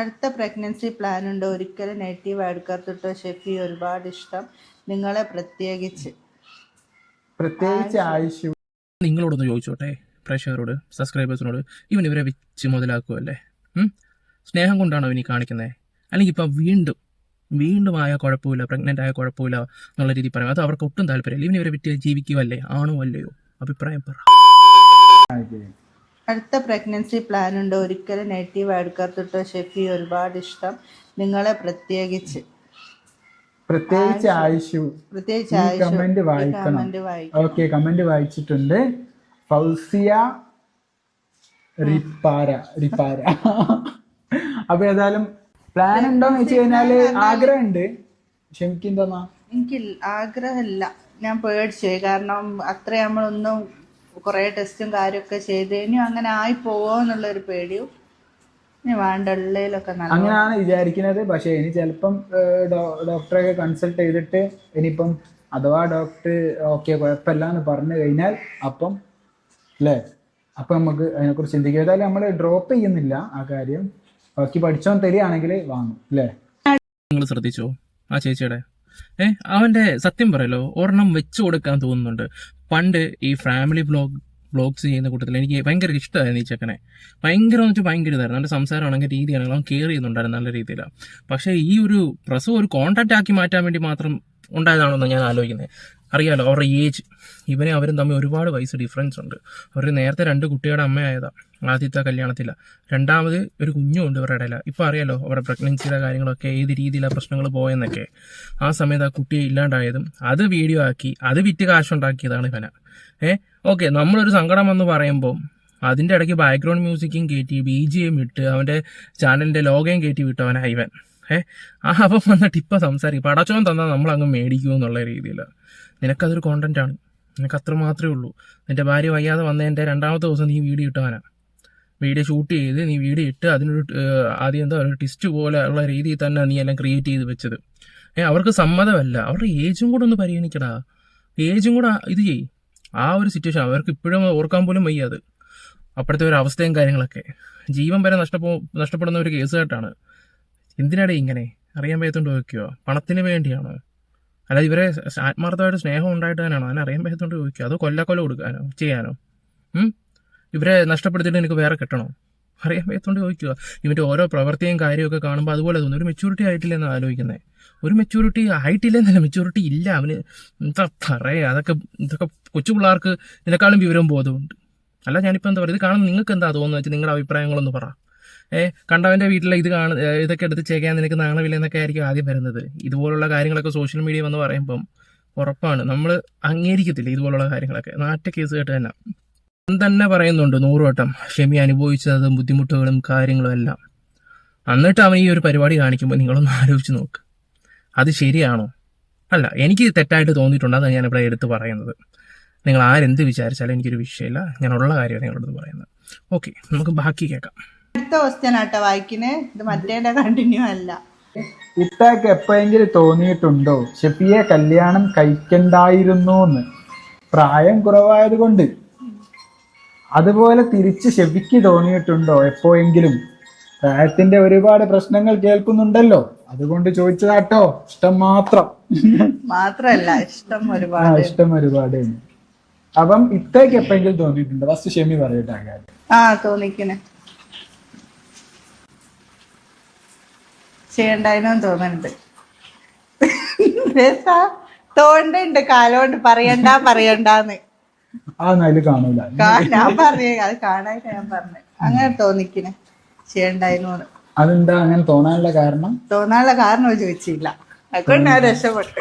അടുത്ത pregnancy plan ഉണ്ട്. ഒരിക്കലും നെഗറ്റീവ് എടുക്കാത്തിട്ടോ ഷെഫി ഒരുപാട് ഇഷ്ടം നിങ്ങളെ പ്രത്യേകിച്ച്. പ്രത്യേകിച്ച് ആയുഷ്. നിങ്ങളോടൊന്ന് ചോദിച്ചോട്ടെ പ്രേക്ഷകരോട് സബ്സ്ക്രൈബേഴ്സിനോട് ഇവൻ ഇവരെ വെച്ച് മുതലാക്കുമല്ലേ? സ്നേഹം കൊണ്ടാണോ ഇനി കാണിക്കുന്നത് അല്ലെങ്കിൽ ഇപ്പം വീണ്ടും വീണ്ടും ആയ കുഴപ്പമില്ല പ്രഗ്നന്റ് ആയ കുഴപ്പമില്ല എന്നുള്ള രീതി പറയും അത് അവർക്ക് ഒട്ടും താല്പര്യമില്ല. ഇവൻ ഇവരെ വിറ്റ് ജീവിക്കുകയല്ലേ ആണോ അല്ലയോ അഭിപ്രായം പറ. അടുത്ത പ്രഗ്നൻസി പ്ലാൻ ഉണ്ട്. ഒരിക്കലും നെഗറ്റീവ് എടുക്കാത്തിട്ടോ ഷെഫി ഒരുപാട് ഇഷ്ടം. നിങ്ങളെ പ്രത്യേകിച്ച്. പ്രത്യേകിച്ച് ആയുഷു. പ്രത്യേകിച്ച് കമന്റ് വായിക്കണം. ഓക്കെ കമന്റ് വായിച്ചിട്ടുണ്ട്. ഫൗസിയ റിപ്പാര റിപ്പാര. അപ്പൊ ഏതായാലും പ്ലാൻ ഉണ്ടോന്ന് വെച്ച് കഴിഞ്ഞാൽ ആഗ്രഹമുണ്ട്. ക്ഷമിക്കെന്തോന്നാ എനിക്ക് ആഗ്രഹമില്ല. ഞാൻ പേടിച്ചു കാരണം അത്ര നമ്മളൊന്നും കുറേ ടെസ്റ്റും കാര്യമൊക്കെ ചെയ്ത് ഇനിയും അങ്ങനെ ആയി പോവോ എന്നുള്ളൊരു പേടിയും ഇനി വേണ്ട ഉള്ളതിലൊക്കെ നല്ല അങ്ങനെയാണ് വിചാരിക്കുന്നത് പക്ഷെ ഇനി ചിലപ്പം ഡോക്ടറെ കൺസൾട്ട് ചെയ്തിട്ട് ഇനിയിപ്പം അഥവാ ഡോക്ടർ ഓക്കെ കുഴപ്പമില്ല എന്ന് പറഞ്ഞു കഴിഞ്ഞാൽ അപ്പം അല്ലേ അപ്പം നമുക്ക് അതിനെക്കുറിച്ച് ചിന്തിക്കുക ഏതായാലും നമ്മൾ ഡ്രോപ്പ് ചെയ്യുന്നില്ല ആ കാര്യം. ബാക്കി പഠിച്ചോൻ തരികയാണെങ്കിൽ വാങ്ങും അല്ലേ നിങ്ങൾ ശ്രദ്ധിച്ചോ? ആ ചേച്ചിയുടെ? ഏ അവന്റെ സത്യം പറയല്ലോ ഒരെണ്ണം വെച്ചു കൊടുക്കാൻ തോന്നുന്നുണ്ട്. പണ്ട് ഈ ഫാമിലി ബ്ലോഗ് ബ്ലോഗ്സ് ചെയ്യുന്ന കൂട്ടത്തിൽ എനിക്ക് ഭയങ്കര ഇഷ്ടമായിരുന്നു ഈ ചെക്കനെ. ഭയങ്കര എന്ന് വെച്ചാൽ ഭയങ്കര ഇതായിരുന്നു. അവന്റെ സംസാരമാണെങ്കിൽ രീതിയാണെങ്കിലും അവൻ കെയർ ചെയ്യുന്നുണ്ടായിരുന്നു നല്ല രീതിയിലാണ് പക്ഷേ ഈ ഒരു പ്രസവം ഒരു കോൺടാക്റ്റ് ആക്കി മാറ്റാൻ വേണ്ടി മാത്രം ഉണ്ടായതാണോ എന്ന് ഞാൻ ആലോചിക്കുന്നത്. അറിയാലോ അവരുടെ ഏജ് ഇവനെ അവരും തമ്മിൽ ഒരുപാട് വയസ്സ് ഡിഫറൻസ് ഉണ്ട്. അവർ നേരത്തെ രണ്ട് കുട്ടികളുടെ അമ്മയായതാണ് ആദ്യത്തെ കല്യാണത്തില. രണ്ടാമത് ഒരു കുഞ്ഞുണ്ട് ഇവരുടെ ഇടയില. ഇപ്പം അറിയാലോ അവരുടെ പ്രഗ്നൻസിയുടെ കാര്യങ്ങളൊക്കെ ഏത് രീതിയിലാണ് പ്രശ്നങ്ങൾ പോയെന്നൊക്കെ. ആ സമയത്ത് ആ കുട്ടിയെ ഇല്ലാണ്ടായതും അത് വീഡിയോ ആക്കി അത് വിറ്റ് കാശുണ്ടാക്കിയതാണ് ഇവന. ഏ ഓക്കെ നമ്മളൊരു സങ്കടം എന്ന് പറയുമ്പോൾ അതിന്റെ ഇടയ്ക്ക് ബാക്ക്ഗ്രൗണ്ട് മ്യൂസിക്കും കയറ്റി ബി ജി എം ഇട്ട് അവന്റെ ചാനലിന്റെ ലോഗയും കയറ്റി വിട്ടു അവൻ ഇവൻ. ഏ ആ അപ്പം വന്നിട്ട് ഇപ്പം സംസാരിക്കും. പടച്ചോൻ തന്നാൽ നമ്മൾ അങ്ങ് മേടിക്കൂ എന്നുള്ള രീതിയിലാണ് നിനക്കതൊരു കോണ്ടന്റ് ആണ്. നിനക്ക് അത്ര മാത്രമേ ഉള്ളൂ. നിന്റെ ഭാര്യ വയ്യാതെ വന്നതിന്റെ രണ്ടാമത്തെ ദിവസം നീ വീഡിയോ ഇട്ടവനാ വീഡിയോ ഷൂട്ട് ചെയ്ത് നീ വീഡിയോ ഇട്ട് അതിനൊരു ആദ്യം എന്താ ഒരു ടിസ്റ്റ് പോലെ ഉള്ള രീതിയിൽ തന്നെ നീ എല്ലാം ക്രിയേറ്റ് ചെയ്ത് വെച്ചത്. ഏ അവർക്ക് സമ്മതമല്ല. അവരുടെ ഏജും കൂടെ ഒന്ന് പരിഗണിക്കടാ. ഏജും കൂടെ ഇത് ചെയ് ആ ഒരു സിറ്റുവേഷൻ അവർക്ക് ഇപ്പോഴും ഓർക്കാൻ പോലും വയ്യ അത്. അപ്പോഴത്തെ ഒരു അവസ്ഥയും കാര്യങ്ങളൊക്കെ. ജീവൻ വരെ നഷ്ടപ്പോ നഷ്ടപ്പെടുന്ന ഒരു കേസ് കേട്ടാണ് എന്തിനാടേ ഇങ്ങനെ? അറിയാൻ വയ്യത്തോണ്ട് നോക്കിയോ പണത്തിന് വേണ്ടിയാണോ? അല്ല ഇവരെ ആത്മാർത്ഥമായിട്ട് സ്നേഹം ഉണ്ടായിട്ട് തന്നെയാണോ? അതിനെ അറിയാൻ വയ്യാത്തോണ്ട് ചോദിക്കുക അതോ കൊല്ലക്കൊല കൊടുക്കാനോ? ചെയ്യാനോ? ഇവരെ നഷ്ടപ്പെടുത്തിയിട്ട് എനിക്ക് വേറെ കിട്ടണോ? അറിയാൻ പറ്റത്തോണ്ട് ചോദിക്കുക. ഇവന്റെ ഓരോ പ്രവൃത്തിയും കാര്യമൊക്കെ കാണുമ്പോൾ അതുപോലെ തോന്നുന്നു ഒരു മെച്യൂരിറ്റി ആയിട്ടില്ലെന്ന് ആലോചിക്കുന്നത് ഒരു മെച്യൂരിറ്റി ആയിട്ടില്ലെന്നല്ല മെച്യൂരിറ്റി ഇല്ല. അവന് എന്താ പറയുക അതൊക്കെ ഇതൊക്കെ കൊച്ചു പിള്ളേർക്ക് ഇതിനേക്കാളും വിവരവും ബോധമുണ്ട് അല്ല ഞാനിപ്പോൾ എന്താ പറയുക ഇത് കാണുന്ന നിങ്ങൾക്ക് എന്താ തോന്നുന്നത്? വെച്ചാൽ നിങ്ങളുടെ അഭിപ്രായങ്ങളൊന്ന് പറ. കണ്ടവന്റെ വീട്ടിലെ ഇത് കാണ ഇതൊക്കെ എടുത്ത് ചെയ്യാൻ നിനക്ക് നാണവില്ല എന്നൊക്കെ ആയിരിക്കും ആദ്യം വരുന്നത്. ഇതുപോലുള്ള കാര്യങ്ങളൊക്കെ സോഷ്യൽ മീഡിയ വന്ന് പറയുമ്പം ഉറപ്പാണ്. നമ്മൾ അംഗീകരിക്കത്തില്ല ഇതുപോലുള്ള കാര്യങ്ങളൊക്കെ. നാറ്റ കേസ് കേട്ട് തന്നെ. തന്നെ പറയുന്നുണ്ട് നൂറുവട്ടം ഷെമി അനുഭവിച്ചതും ബുദ്ധിമുട്ടുകളും കാര്യങ്ങളും എല്ലാം. എന്നിട്ട് അവൻ ഈ ഒരു പരിപാടി കാണിക്കുമ്പോൾ നിങ്ങളൊന്ന് ആലോചിച്ച് നോക്ക്. അത് ശരിയാണോ? അല്ല എനിക്ക് തെറ്റായിട്ട് തോന്നിയിട്ടുണ്ട്. അതാണ് ഞാനിവിടെ എടുത്ത് പറയുന്നത്. നിങ്ങൾ ആരെന്ത് വിചാരിച്ചാലും എനിക്കൊരു വിഷയമില്ല. ഞാനുള്ള കാര്യമാണ് നിങ്ങളോട് പറയുന്നത്. ഓക്കെ നമുക്ക് ബാക്കി കേൾക്കാം. അടുത്ത ക്വസ്റ്റ്യൻ ആട്ടോ ഇത് മറ്റേന്റെ കണ്ടിന്യൂ അല്ല. ഇത്താക്ക് എപ്പോഴെങ്കിലും തോന്നിയിട്ടുണ്ടോ? ഷെഫിയെ കല്യാണം കഴിക്കണ്ടായിരുന്നു എന്ന് പ്രായം കുറവായത് കൊണ്ട് അതുപോലെ തിരിച്ച് ഷെഫിക്ക് തോന്നിയിട്ടുണ്ടോ എപ്പോഴെങ്കിലും? പ്രായത്തിന്റെ ഒരുപാട് പ്രശ്നങ്ങൾ കേൾക്കുന്നുണ്ടല്ലോ. അതുകൊണ്ട് ചോദിച്ചതാട്ടോ. ഇഷ്ടം മാത്രം. മാത്രല്ല ഇഷ്ടം ആ ഒരുപാട്. ഇഷ്ടം ഒരുപാട്. അപ്പം ഇത്തേക്ക് എപ്പോഴെങ്കിലും തോന്നിയിട്ടുണ്ടോ? ഫസ്റ്റ് ഷെമി പറയട്ടെ ആ കാര്യം. ആ തോന്നിക്കണേ ചെയ്യണ്ടായിരുന്നു തോന്നുന്നുണ്ട്? തോണ്ടുണ്ട് കാലോണ്ട് പറയണ്ട പറയണ്ടെന്ന്. ഞാൻ പറഞ്ഞേ അത് കാണാനായിട്ട് ഞാൻ പറഞ്ഞു. അങ്ങനെ തോന്നിക്കണേ ചെയ്യണ്ടായിരുന്നു അതെന്താ അങ്ങനെ തോന്നാനുള്ള കാരണം? തോന്നാനുള്ള കാരണം ചോദിച്ചില്ല അതുകൊണ്ട് ഞാൻ രക്ഷപ്പെട്ടു.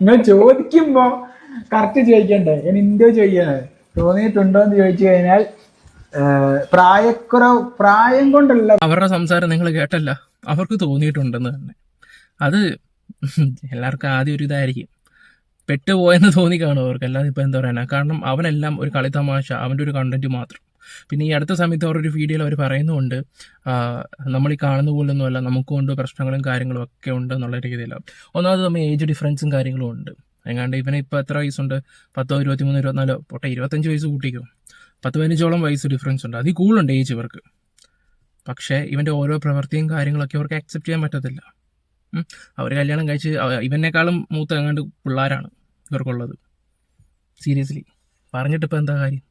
നിങ്ങൾ ചോദിക്കുമ്പോ കറക്റ്റ് ചോദിക്കണ്ടേ? ഞാൻ ഇന്ത്യ ചോദിക്കണേ? തോന്നിയിട്ടുണ്ടോ എന്ന് ചോദിച്ചു കഴിഞ്ഞാൽ പ്രായക്കുറവ് പ്രായം കൊണ്ടല്ല. അവരുടെ സംസാരം നിങ്ങൾ കേട്ടല്ല. അവർക്ക് തോന്നിയിട്ടുണ്ടെന്ന് തന്നെ. അത് എല്ലാവർക്കും ആദ്യം ഒരു ഇതായിരിക്കും. പെട്ടുപോയെന്ന് തോന്നി കാണും അവർക്ക്. അല്ലാതെ ഇപ്പം എന്താ പറയാനാ? കാരണം അവനെല്ലാം ഒരു കളി തമാശ അവന്റെ ഒരു കണ്ടന്റ് മാത്രം. പിന്നെ ഈ അടുത്ത സമയത്ത് അവരൊരു വീഡിയോയിൽ അവർ പറയുന്നുണ്ട് നമ്മൾ ഈ കാണുന്ന പോലൊന്നുമല്ല നമുക്കും ഉണ്ട് പ്രശ്നങ്ങളും കാര്യങ്ങളും ഒക്കെ ഉണ്ട് എന്നുള്ള രീതിയിലാണ് ഒന്നാമത് നമ്മൾ ഏജ് ഡിഫറൻസും കാര്യങ്ങളും ഉണ്ട്. എങ്ങാണ്ട് ഇവന് ഇപ്പോൾ എത്ര വയസ്സുണ്ട്? പത്തോ ഇരുപത്തിമൂന്നോ ഇരുപത്തിനാലോ പൊട്ടെ ഇരുപത്തഞ്ച് വയസ്സ് കൂട്ടിക്കോ. പത്ത് പതിനഞ്ചോളം വയസ്സ് ഡിഫറൻസ് ഉണ്ട്. അതിൽ കൂടുതലുണ്ട് ഏജ് ഇവർക്ക്. പക്ഷേ ഇവന്റെ ഓരോ പ്രവൃത്തിയും കാര്യങ്ങളൊക്കെ അവർക്ക് അക്സെപ്റ്റ് ചെയ്യാൻ പറ്റത്തില്ല. അവർ കല്യാണം കഴിച്ച് ഇവനേക്കാളും മൂത്ത എങ്ങാണ്ട് പിള്ളേരാണ് ഇവർക്കുള്ളത്. സീരിയസ്ലി പറഞ്ഞിട്ടിപ്പോൾ എന്താ കാര്യം?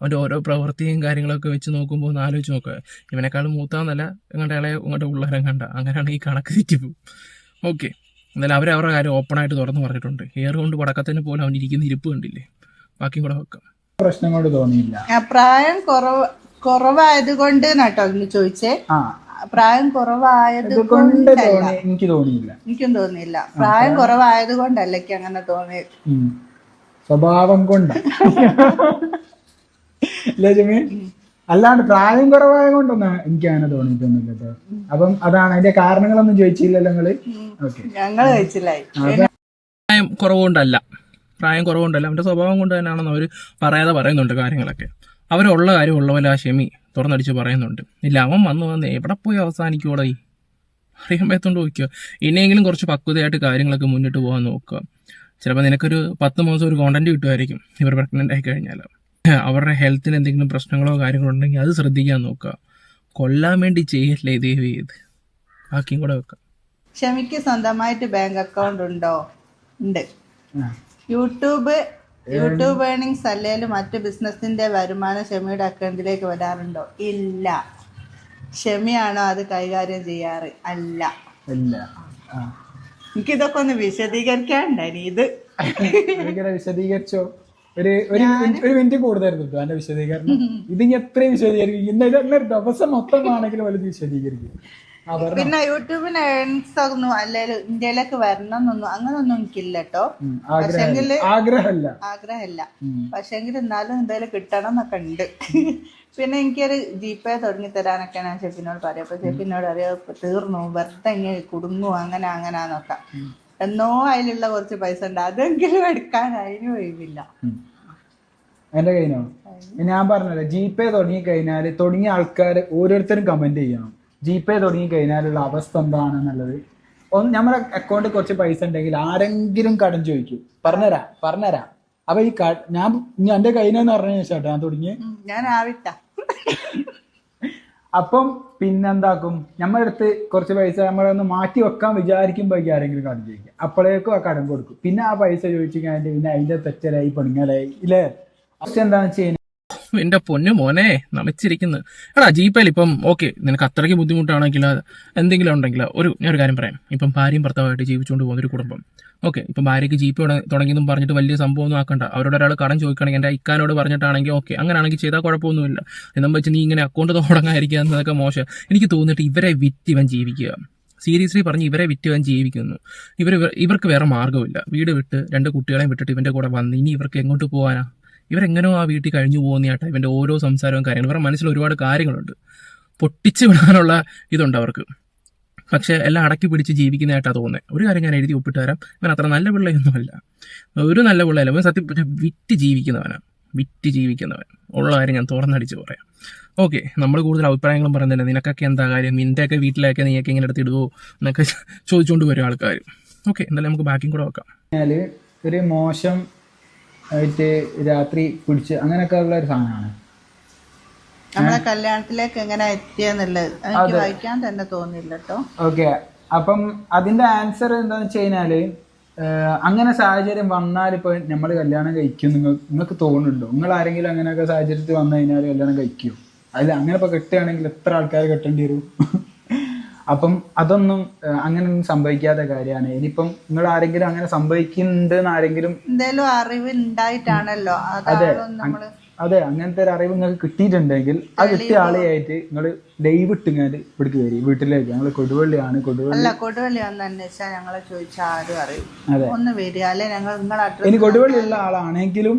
അവന്റെ ഓരോ പ്രവൃത്തിയും കാര്യങ്ങളൊക്കെ വെച്ച് നോക്കുമ്പോൾ ഒന്ന് ആലോചിച്ച് നോക്കുക ഇവനേക്കാളും മൂത്താന്നല്ല എങ്ങോട്ട് ഇളയ ഇങ്ങോട്ട് പിള്ളേരെ കണ്ട അങ്ങനെയാണ് ഈ കണക്ക് തെറ്റിപ്പോവും. ഓക്കെ എന്നാലും അവരവരുടെ കാര്യം ഓപ്പണായിട്ട് തുറന്ന് പറഞ്ഞിട്ടുണ്ട്. എയർ കൊണ്ട് പടക്കത്തിന് പോലും അവൻ ഇരിക്കുന്ന ഇരിപ്പ് കണ്ടില്ലേ? ബാക്കിയും കൂടെ വെക്കാം. പ്രശ്നം കൊണ്ട് തോന്നിയില്ല. ആ, പ്രായം കുറവ് കുറവായത് കൊണ്ട് കേട്ടോ ഇന്ന് ചോദിച്ചേ. ആ. പ്രായം കുറവായത് കൊണ്ട് കൊണ്ടല്ല തോന്നി എനിക്ക് തോന്നിയില്ല. എനിക്കും തോന്നിയില്ല. പ്രായം കുറവായത് കൊണ്ടല്ല എനിക്ക് അങ്ങനെ തോന്നി ഉം. സ്വഭാവം കൊണ്ട്. അല്ലേ ജമീൻ അല്ലാണ്ട് പ്രായം കുറവായ കൊണ്ടൊന്നും എനിക്ക് അങ്ങനെ തോന്നിയിട്ടൊന്നുമില്ല കേട്ടോ അപ്പം അതാണ് അതിന്റെ കാരണങ്ങളൊന്നും ചോദിച്ചില്ലല്ലോ നിങ്ങൾ? ഓക്കെ. ഞങ്ങൾ കഴിച്ചില്ലായി പ്രായം കുറവുകൊണ്ടല്ല. പ്രായം കുറവുണ്ടല്ലോ. അവന്റെ സ്വഭാവം കൊണ്ട് തന്നെയാണെന്ന് അവർ പറയാതെ പറയുന്നുണ്ട് കാര്യങ്ങളൊക്കെ. അവരുള്ള കാര്യം ഉള്ള പോലെ ആ ഷെമി തുറന്നടിച്ച് പറയുന്നുണ്ട്. ഇല്ല അവൻ വന്ന് വന്ന് എവിടെ പോയി അവസാനിക്കൂടെ ഈ? അറിയാൻ പറ്റത്തോണ്ട് നോക്കുക ഇനിയെങ്കിലും കുറച്ച് പക്വതയായിട്ട് കാര്യങ്ങളൊക്കെ മുന്നിട്ട് പോകാൻ നോക്കുക. ചിലപ്പോൾ നിനക്കൊരു പത്ത് മാസം ഒരു കോണ്ടന്റ് കിട്ടുമായിരിക്കും. ഇവർ പ്രഗ്നന്റ് ആയി കഴിഞ്ഞാൽ അവരുടെ ഹെൽത്തിന് എന്തെങ്കിലും പ്രശ്നങ്ങളോ കാര്യങ്ങളോ ഉണ്ടെങ്കിൽ അത് ശ്രദ്ധിക്കാൻ നോക്കുക. കൊല്ലാൻ വേണ്ടി ചെയ്യല്ലേ ദേവി ഇത് ബാക്കിയും കൂടെ വെക്കാം. ക്ഷമിക്ക് സ്വന്തമായിട്ട് ബാങ്ക് അക്കൗണ്ട് ഉണ്ടോ? ഉണ്ട്. യൂട്യൂബ് യൂട്യൂബ് ഏണിങ്സ് അല്ലെങ്കിൽ മറ്റ് ബിസിനസിന്റെ വരുമാനം ഷെമിയുടെ അക്കൗണ്ടിലേക്ക് വരാറുണ്ടോ? ഇല്ല. ഷെമിയാണോ അത് കൈകാര്യം ചെയ്യാറ്? അല്ല. ഇല്ല. ആ. എനിക്കിതൊക്കെ ഒന്ന് വിശദീകരിക്കാണ്ടായി ഇത്? ഭയങ്കര വിശദീകരിച്ചോ? ഒരു ഒരു ഒരു മിനിറ്റ് കൂടുതലായിരുന്നു കേട്ടോ എന്റെ വിശദീകരണം. ഇത് ഇനി എത്രയും വിശദീകരിക്കും. ഇന്ന് ഇതെല്ലാം ദിവസം മൊത്തമാണെങ്കിലും വലുത് വിശദീകരിക്കും. പിന്നെ യൂട്യൂബിന് ഏൺസ് ഒന്നും അല്ലെങ്കിൽ ഇന്ത്യയിലേക്ക് വരണം എന്നൊന്നും അങ്ങനൊന്നും എനിക്കില്ല കേട്ടോ പക്ഷെങ്കിൽ ആഗ്രഹമല്ല. ആഗ്രഹമില്ല. പക്ഷെങ്കിൽ എന്നാലും എന്തായാലും കിട്ടണം എന്നൊക്കെ ഉണ്ട്. പിന്നെ എനിക്കൊരു ജിപേ തുടങ്ങി തരാനൊക്കെ ഞാൻ ഷെഫിനോട് പറയാം. അപ്പൊ ഷെഫിനോട് അറിയാം ഇപ്പൊ തീർന്നു. വെറുതെ ഇങ്ങനെ കുടുങ്ങും അങ്ങനെ അങ്ങനെ അങ്ങനാന്നൊക്കെ എന്നോ അതിലുള്ള കുറച്ച് പൈസ ഉണ്ട്. അതെങ്കിലും എടുക്കാൻ അതിന് ഒഴിവില്ല. എന്റെ കയ്യിനോ? ഞാൻ പറഞ്ഞല്ലോ ജിപേ തുടങ്ങി കഴിഞ്ഞാൽ തുടങ്ങിയ ആൾക്കാർ ഓരോരുത്തരും കമന്റ് ചെയ്യണം. ജി പേ തുടങ്ങി കഴിഞ്ഞാലുള്ള അവസ്ഥ എന്താണെന്നുള്ളത്. ഒന്ന് നമ്മുടെ അക്കൗണ്ടിൽ കുറച്ച് പൈസ ഉണ്ടെങ്കിൽ ആരെങ്കിലും കടം ചോദിക്കും. പറഞ്ഞുതരാ പറഞ്ഞുതരാ അപ്പൊ ഈ ഞാൻ എന്റെ കയ്യിനെന്ന് പറഞ്ഞ ശേഷം ഞാൻ തുടങ്ങി ഞാൻ ആവിട്ട. അപ്പം പിന്നെന്താക്കും? നമ്മുടെ അടുത്ത് കുറച്ച് പൈസ നമ്മളൊന്ന് മാറ്റി വെക്കാൻ വിചാരിക്കുമ്പോഴേക്കും ആരെങ്കിലും കടം ചോദിക്കും. അപ്പോഴേക്കും ആ കടം കൊടുക്കും. പിന്നെ ആ പൈസ ചോദിച്ചു കഴിഞ്ഞാൽ പിന്നെ അതിന്റെ തെറ്റലായി പെണ്ണുങ്ങലായി ഇല്ലേ? അവസ്ഥ എന്താണെന്ന് വെച്ച് എന്റെ പൊന്നു മോനെ നമിച്ചിരിക്കുന്നു. എടാ ജീപ്പയിൽ ഇപ്പം ഓക്കെ നിനക്ക് അത്രയ്ക്ക് ബുദ്ധിമുട്ടാണെങ്കിൽ എന്തെങ്കിലും ഉണ്ടെങ്കിൽ ഒരു ഞാൻ ഒരു കാര്യം പറയാം. ഇപ്പം ഭാര്യയും ഭർത്താവായിട്ട് ജീവിച്ചുകൊണ്ട് പോകുന്ന ഒരു കുടുംബം. ഓക്കെ ഇപ്പം ഭാര്യയ്ക്ക് ജീപ്പ് തുടങ്ങിയെന്നും പറഞ്ഞിട്ട് വലിയ സംഭവമൊന്നും ആക്കണ്ട. അവരോട് ഒരാൾ കടം ചോദിക്കുകയാണെങ്കിൽ എന്റെ ഇക്കാനോട് പറഞ്ഞിട്ടാണെങ്കിൽ ഓക്കെ അങ്ങനെയാണെങ്കിൽ ചെയ്താൽ കുഴപ്പമൊന്നുമില്ല. എന്നും വെച്ച് നീ ഇങ്ങനെ അക്കൗണ്ട് തുടങ്ങാതിരിക്കുക എന്നതൊക്കെ മോശം. എനിക്ക് തോന്നിയിട്ട് ഇവരെ വിറ്റ് ഇവൻ ജീവിക്കുക. സീരിയസ്ലി പറഞ്ഞ് ഇവരെ വിറ്റ് ഇവൻ ജീവിക്കുന്നു. ഇവർ ഇവർക്ക് വേറെ മാർഗമില്ല. വീട് വിട്ട് രണ്ട് കുട്ടികളെയും വിട്ടിട്ട് ഇവന്റെ കൂടെ വന്ന് ഇനി ഇവർക്ക് എങ്ങോട്ട് പോകാനാ ഇവരെങ്ങനെയോ ആ വീട്ടിൽ കഴിഞ്ഞു പോകുന്നതായിട്ട് ഇവന്റെ ഓരോ സംസാരവും കാര്യങ്ങളും ഇവരുടെ മനസ്സിൽ ഒരുപാട് കാര്യങ്ങളുണ്ട്. പൊട്ടിച്ച് വിടാനുള്ള ഇതുണ്ട് അവർക്ക്. പക്ഷേ എല്ലാം അടക്കി പിടിച്ച് ജീവിക്കുന്നതായിട്ടാണ് തോന്നുന്നത് ഒരു കാര്യം ഞാൻ എഴുതി ഒപ്പിട്ട് തരാം. ഇവൻ അത്ര നല്ല പിള്ളയൊന്നുമല്ല. ഒരു നല്ല പിള്ളയല്ല. ഇവൻ സത്യം വിറ്റ് ജീവിക്കുന്നവനാണ് വിറ്റ് ജീവിക്കുന്നവൻ. ഉള്ള കാര്യം ഞാൻ തുറന്നടിച്ച് പറയാം. ഓക്കെ നമ്മൾ കൂടുതൽ അഭിപ്രായങ്ങളും പറയുന്നില്ല നിനക്കൊക്കെ എന്താ കാര്യം? നിന്റെയൊക്കെ വീട്ടിലൊക്കെ നീയൊക്കെ ഇങ്ങനെ എടുത്തിടുവോ എന്നൊക്കെ ചോദിച്ചുകൊണ്ട് വരും ആൾക്കാർ ഓക്കെ എന്തായാലും നമുക്ക് ബാക്കിയും കൂടെ നോക്കാം. ഒരു മോശം ആയിട്ട് രാത്രി പിടിച്ച് അങ്ങനെയൊക്കെ ഉള്ള ഒരു സാധനമാണ്. നമ്മളെ കല്യാണത്തിലേക്ക് എങ്ങനെ എത്തിയെന്നുള്ളത് എനിക്ക് വായിക്കാൻ തന്നെ തോന്നില്ല കേട്ടോ. ഓക്കെ. അപ്പം അതിന്റെ ആൻസർ എന്താന്ന് വെച്ച് കഴിഞ്ഞാൽ അങ്ങനെ സാഹചര്യം വന്നാൽ ഇപ്പൊ നമ്മൾ കല്യാണം കഴിക്കും. നിങ്ങൾ നിങ്ങൾക്ക് തോന്നുന്നുണ്ടോ? നിങ്ങൾ ആരെങ്കിലും അങ്ങനെയൊക്കെ സാഹചര്യത്തിൽ വന്നു കഴിഞ്ഞാൽ കല്യാണം കഴിക്കുമോ അതിൽ അങ്ങനെ ഇപ്പൊ കെട്ടുകയാണെങ്കിൽ എത്ര ആൾക്കാർ കെട്ടേണ്ടി വരും? അപ്പം അതൊന്നും അങ്ങനെ ഒന്നും സംഭവിക്കാത്ത കാര്യമാണ്. ഇനിയിപ്പം നിങ്ങൾ ആരെങ്കിലും അങ്ങനെ സംഭവിക്കുന്നുണ്ട് എന്ന് ആരെങ്കിലും എന്തെങ്കിലും അറിവ് ഉണ്ടായിട്ടാണല്ലോ അതെ അതെ അങ്ങനത്തെ ഒരു അറിവ് നിങ്ങൾക്ക് കിട്ടിയിട്ടുണ്ടെങ്കിൽ ആ കിട്ടിയ ആളെയായിട്ട് നിങ്ങൾ ലൈവ് ഇട്ടുങ്ങാൽ ഇവിടേക്ക് വരും വീട്ടിലേക്ക്. ഞങ്ങൾ കൊടുവള്ളിയാണ് കൊടുവള്ളി കൊടുവള്ളി അന്വേഷിച്ചാൽ ഞങ്ങളെ ചോദിച്ചാൽ ആരും അറിയും അതെ. ഒന്ന് വരിക. അല്ലെ ഞങ്ങൾ ഇനി കൊടുവള്ളി ഉള്ള ആളാണെങ്കിലും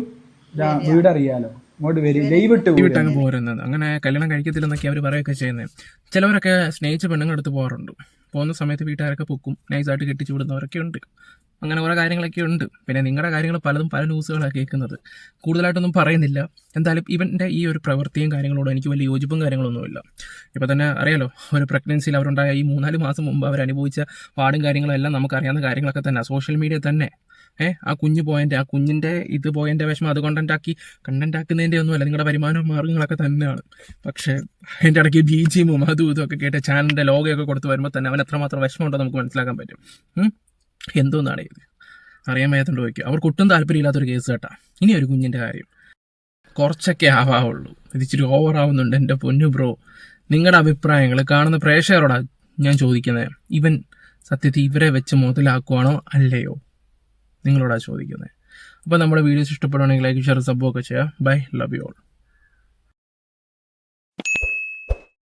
വീടറിയാലോ. അറിയാലോ ഇങ്ങോട്ട് വരും. ലൈവ് ഇട്ട് പോരുന്നത്. അങ്ങനെ കല്യാണം കഴിക്കത്തില്ലെന്നൊക്കെ അവർ പറയൊക്കെ ചെയ്യുന്നത് ചിലവരൊക്കെ സ്നേഹിച്ച പെണ്ണുങ്ങളെടുത്ത് പോകാറുണ്ട്. പോകുന്ന സമയത്ത് വീട്ടുകാരൊക്കെ പൊക്കും. നൈസായിട്ട് കെട്ടിച്ചു വിടുന്നവരൊക്കെ ഉണ്ട്. അങ്ങനെ കുറേ കാര്യങ്ങളൊക്കെ ഉണ്ട്. പിന്നെ നിങ്ങളുടെ കാര്യങ്ങൾ പലതും പല ന്യൂസുകളാണ് കേൾക്കുന്നത്. കൂടുതലായിട്ടൊന്നും പറയുന്നില്ല. എന്തായാലും ഇവന്റെ ഈ ഒരു പ്രവൃത്തിയും കാര്യങ്ങളോടും എനിക്ക് വലിയ യോജിപ്പും കാര്യങ്ങളൊന്നുമില്ല. ഇപ്പോൾ തന്നെ അറിയാലോ ഒരു പ്രഗ്നൻസിയിൽ അവരുണ്ടായ ഈ മൂന്നാൽ മാസം മുമ്പ് അവർ അനുഭവിച്ച പാടും കാര്യങ്ങളെല്ലാം നമുക്കറിയാവുന്ന കാര്യങ്ങളൊക്കെ തന്നെ. സോഷ്യൽ മീഡിയ തന്നെ. ഏഹ് ആ കുഞ്ഞ് പോയന്റെ ആ കുഞ്ഞിന്റെ ഇത് പോയന്റെ വിഷമം അത് കണ്ടന്റ് ആക്കി ആക്കുന്നതിന്റെ ഒന്നുമല്ല നിങ്ങളുടെ വരുമാന മാർഗങ്ങളൊക്കെ തന്നെയാണ്. പക്ഷേ അതിന്റെ ഇടയ്ക്ക് ബി ജിയും അതും ഇതും ഒക്കെ കേട്ട് ചാനലിന്റെ ലോഗയൊക്കെ കൊടുത്ത് വരുമ്പോൾ തന്നെ അവൻ എത്രമാത്രം വിഷമമുണ്ടോ നമുക്ക് മനസ്സിലാക്കാൻ പറ്റും? എന്തോന്നാണ് ഇത്? അറിയാൻ വയ്യാത്തോണ്ട് ചോദിക്കുക അവർക്ക് ഒട്ടും താല്പര്യമില്ലാത്തൊരു കേസ് കേട്ടാ. ഇനി ഒരു കുഞ്ഞിന്റെ കാര്യം. കുറച്ചൊക്കെ ആവാവുള്ളൂ. ഇത് ഇച്ചിരി ഓവർ ആവുന്നുണ്ട് എന്റെ പൊന്നു ബ്രോ നിങ്ങളുടെ അഭിപ്രായങ്ങൾ കാണുന്ന പ്രേക്ഷകരോടാണ് ഞാൻ ചോദിക്കുന്നത് ഇവൻ സത്യത്തിൽ ഇവരെ വെച്ച് മുതലാക്കുവാണോ അല്ലയോ? നിങ്ങളോടാണ് ചോദിക്കുന്നത് അപ്പോൾ നമ്മുടെ വീഡിയോസ് ഇഷ്ടപ്പെടുവാണെങ്കിൽ ലൈക്ക് ഷെയർ സബ്ബൊക്കെ ചെയ്യാം. Bye love you all